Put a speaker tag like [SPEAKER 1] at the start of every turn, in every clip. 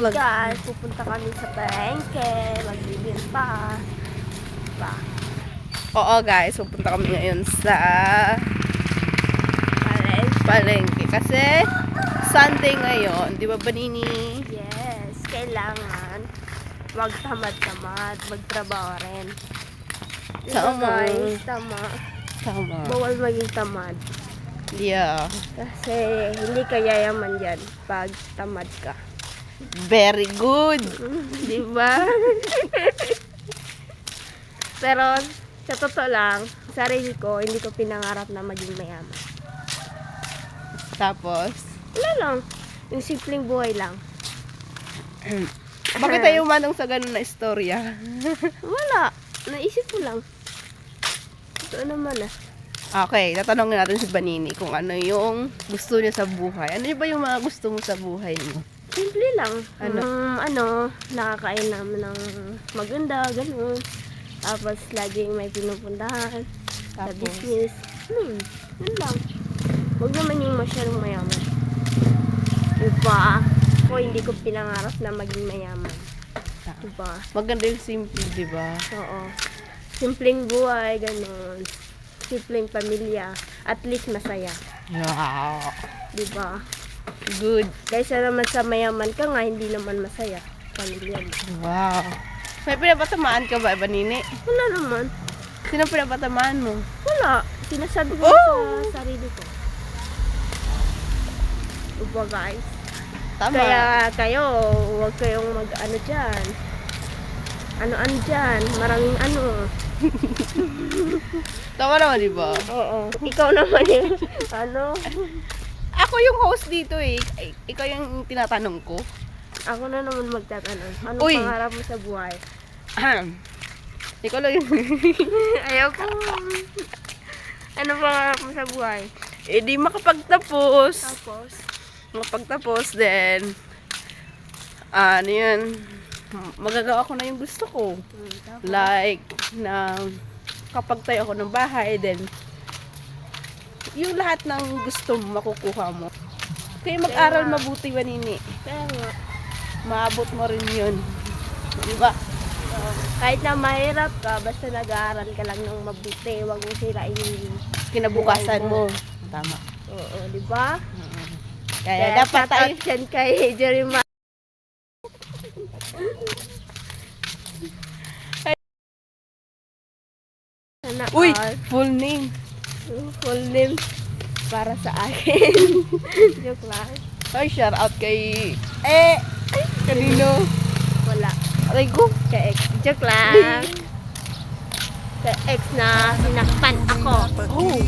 [SPEAKER 1] Mag-
[SPEAKER 2] guys, pupunta kami sa palengke, magbibili pa. Pa.
[SPEAKER 1] Oo guys, pupunta kami ngayon sa
[SPEAKER 2] Palengke.
[SPEAKER 1] palengke. Kasi Sunday ngayon, di ba Banini?
[SPEAKER 2] Yes, kailangan wag tamad-tamad, magtrabaho rin. Diba
[SPEAKER 1] Tama.
[SPEAKER 2] guys, tama.
[SPEAKER 1] Tama.
[SPEAKER 2] Bawal maging tamad.
[SPEAKER 1] Yeah.
[SPEAKER 2] Kasi hindi ka yayaman yan pag tamad ka.
[SPEAKER 1] Very good.
[SPEAKER 2] Di ba? Pero sa totoo lang, sarili ko, hindi ko pinangarap na maging mayaman.
[SPEAKER 1] Tapos,
[SPEAKER 2] Wala lang. Yung simpleng buhay lang.
[SPEAKER 1] bakit tayo umanong sa ganun na istorya?
[SPEAKER 2] Wala. Naisip ko lang. Ito naman ah.
[SPEAKER 1] Okay, tatanungin natin si Banini kung ano yung gusto niya sa buhay. Ano ba yung mga gusto mo sa buhay mo?
[SPEAKER 2] Simple lang.
[SPEAKER 1] Ano?
[SPEAKER 2] Ano? ano, nakakain naman ng maganda, ganun. Tapos, laging may pinupuntahan. Sa
[SPEAKER 1] Tapos?
[SPEAKER 2] business. Hmm, yun lang. Huwag naman yung masyadong mayaman. Diba? Ako hindi ko pinangarap na maging mayaman. Diba?
[SPEAKER 1] Maganda yung simple, di ba?
[SPEAKER 2] Oo. Simpleng buhay, ganun. Simpleng pamilya. At least masaya.
[SPEAKER 1] Wow.
[SPEAKER 2] Diba?
[SPEAKER 1] Good.
[SPEAKER 2] Kaysa naman sa mayaman ka nga, hindi naman masaya. Pamilya mo.
[SPEAKER 1] Wow. May pinapatamaan ka ba, Banini?
[SPEAKER 2] Wala naman.
[SPEAKER 1] Sino pinapatamaan mo?
[SPEAKER 2] Wala. Sinasabi ko
[SPEAKER 1] Oh!
[SPEAKER 2] sa sarili ko. Diba guys?
[SPEAKER 1] Tama.
[SPEAKER 2] Kaya kayo, huwag kayong mag-ano dyan. Ano-ano dyan. Maraming ano.
[SPEAKER 1] Tama naman, di ba?
[SPEAKER 2] Oo. Ikaw naman yung ano.
[SPEAKER 1] Ako yung host dito eh. Ikaw yung tinatanong ko.
[SPEAKER 2] Ako na naman magtatanong. Ano
[SPEAKER 1] Uy!
[SPEAKER 2] pangarap mo sa buhay?
[SPEAKER 1] Ikaw lang yung...
[SPEAKER 2] Ayaw ko. Ano pangarap mo sa buhay?
[SPEAKER 1] eh di makapagtapos.
[SPEAKER 2] Tapos?
[SPEAKER 1] Makapagtapos, then... ano yun? Magagawa ko na yung gusto ko.
[SPEAKER 2] Hmm, tapos?
[SPEAKER 1] Like, na kapag tayo ako ng bahay, then yung lahat ng gusto mo, makukuha mo. Kaya mag-aral mabuti, Wanini.
[SPEAKER 2] Kaya nga.
[SPEAKER 1] Maabot mo rin yun. Di ba?
[SPEAKER 2] Oo. kahit na mahirap ka, basta nag-aaral ka lang ng mabuti. Huwag mo sirain yung...
[SPEAKER 1] Kinabukasan mo. Tama.
[SPEAKER 2] Oo, di ba?
[SPEAKER 1] Kaya, dapat tayo...
[SPEAKER 2] shout out dyan kay Jeremiah. Sana
[SPEAKER 1] Uy!
[SPEAKER 2] all.
[SPEAKER 1] Full name.
[SPEAKER 2] Full name para sa akin. Joke lang.
[SPEAKER 1] Ay, shout out kay... Eh! Ay, kanino?
[SPEAKER 2] Wala.
[SPEAKER 1] Aray ko.
[SPEAKER 2] Kay ex. Joke lang. Kay ex na sinakpan ako.
[SPEAKER 1] Oh!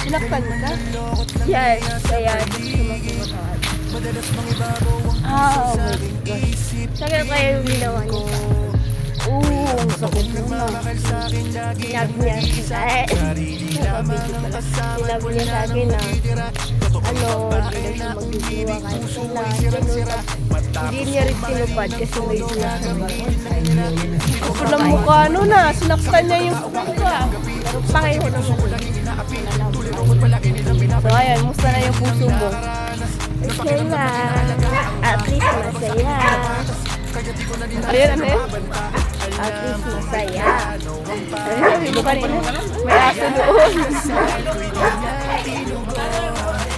[SPEAKER 1] Sinaktan ka?
[SPEAKER 2] Yes. Kaya sumasagot
[SPEAKER 1] Ah, oh my God.
[SPEAKER 2] Saka kayo yung ginawa niya.
[SPEAKER 1] Oo, ang sakit mo na.
[SPEAKER 2] Sa Sinabi niya sa na ano, hindi siya magdidiwa kahit kailan. Ganun. Hindi niya rin tinupad kasi may sinasabi.
[SPEAKER 1] Ako lang mukha ano na, sinaktan niya yung mukha.
[SPEAKER 2] Pero pakiho naman.
[SPEAKER 1] So ayan, musta na yung puso mo?
[SPEAKER 2] Okay lang. At least masaya.
[SPEAKER 1] Ayan, ano yun?
[SPEAKER 2] At least masaya.
[SPEAKER 1] Ano sabi mo kanina? May aso doon.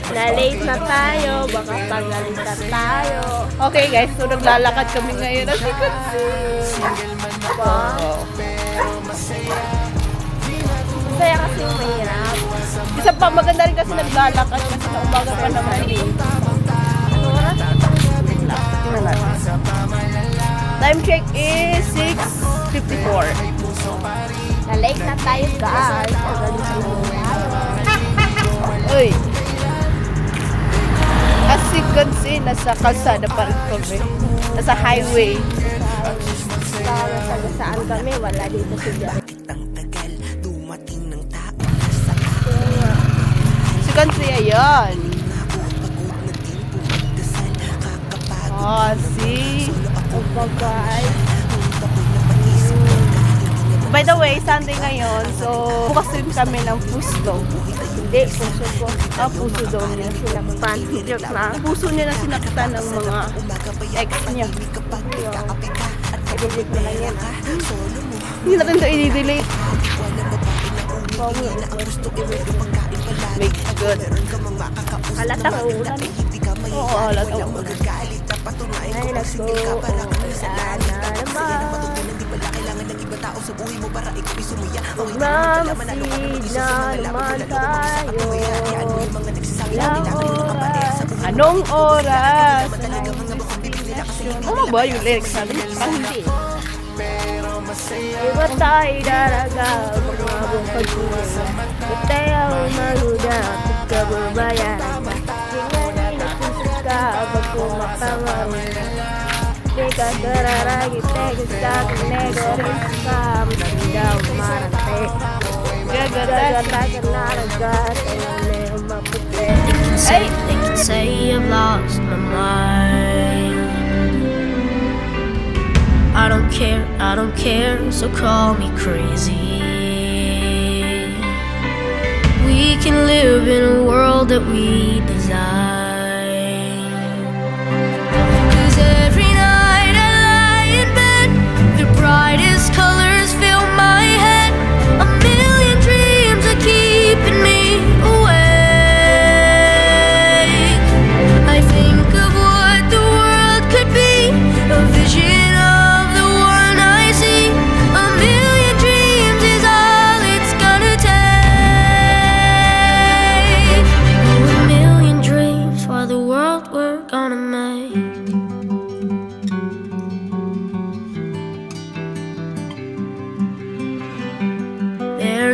[SPEAKER 2] Na-late na tayo. Baka pagalitan tayo.
[SPEAKER 1] Okay guys, so naglalakad kami ngayon. As you can see.
[SPEAKER 2] Wow. Masaya kasi mahirap.
[SPEAKER 1] Isa pa, maganda rin kasi naglalakad kasi sa pa naman eh. Time check is 6.54.
[SPEAKER 2] Na-late na tayo guys.
[SPEAKER 1] Uy. As you can see, nasa kalsada pa rin kami. Nasa highway.
[SPEAKER 2] Para sa saan kami, wala dito si Jack.
[SPEAKER 1] can see, ayan. Oh, see?
[SPEAKER 3] Na na
[SPEAKER 1] By the way, Sunday ngayon, so bukas din kami ng pusto.
[SPEAKER 2] Hindi, puso ko.
[SPEAKER 1] Ah, puso daw niya.
[SPEAKER 2] Sinakpan. Joke lang.
[SPEAKER 1] Puso niya na sinaktan ng mga ex niya.
[SPEAKER 2] I-delete mo lang yan.
[SPEAKER 1] Hindi natin ito i-delete. Make good.
[SPEAKER 2] Halata ko ulan.
[SPEAKER 1] Oo, halata ko.
[SPEAKER 2] Ay, naku. Sana naman. Magmamasid na naman tayo. Ilang oras.
[SPEAKER 1] Anong oras? Ano ba yung lyrics namin? Ah, hindi.
[SPEAKER 2] Iba tayo daraga. Magmabong pagkuha. Ito ang maluda. Pagkababayan. Tingnan na maputi.
[SPEAKER 4] say, they can say I've lost my mind. I don't care, I don't care, so call me crazy. We can live in a world that we design.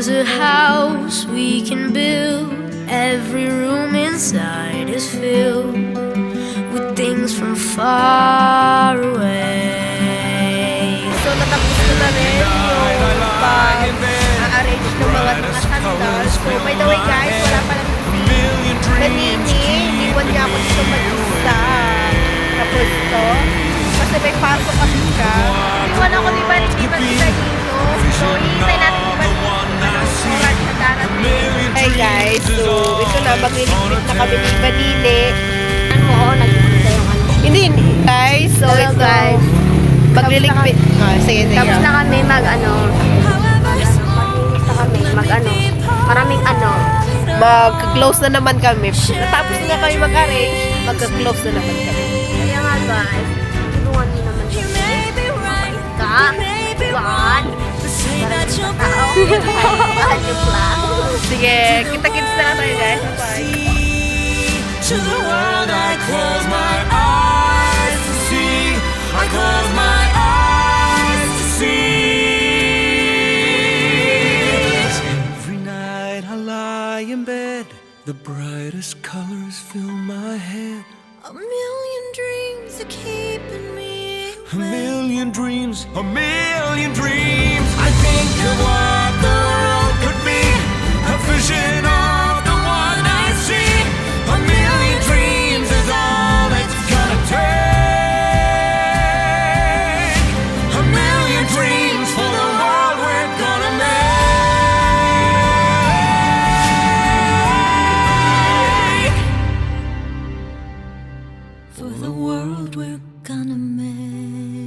[SPEAKER 4] There's a house we can build. Every room inside is filled with things from far away.
[SPEAKER 1] So, natapos na rin yung pag-arrange ng mga sandals. So, by the way guys, wala pa lang si Kanini. Iwan niya ako dito mag-isa. Tapos to. Kasi may pasok kasi siya.
[SPEAKER 2] Iwan ako ni ba ni ba sa dito.
[SPEAKER 1] Magliligpit na kami ni Banine.
[SPEAKER 2] Ano mo, oh, nag-iisa yung ano.
[SPEAKER 1] Hindi. Guys, so
[SPEAKER 2] Hello,
[SPEAKER 1] ito.
[SPEAKER 2] guys.
[SPEAKER 1] Magliligpit. Ah, sige, sige.
[SPEAKER 2] Tapos na kami mag ano. Na kami mag ano. Maraming ano.
[SPEAKER 1] Mag-close na naman kami. Natapos na kami mag-arrange, mag-close na naman kami.
[SPEAKER 2] Kaya nga guys, tulungan niyo naman kami. Ka. One.
[SPEAKER 1] Sige, kita-kits na lang tayo guys. Bye.
[SPEAKER 3] To the world I close my eyes to see. I close my eyes to see. Every night I lie in bed, the brightest colors fill my head.
[SPEAKER 4] A million dreams are keeping me.
[SPEAKER 3] A million dreams, a million dreams. I think of what the world could be. A vision of
[SPEAKER 4] world we're gonna make.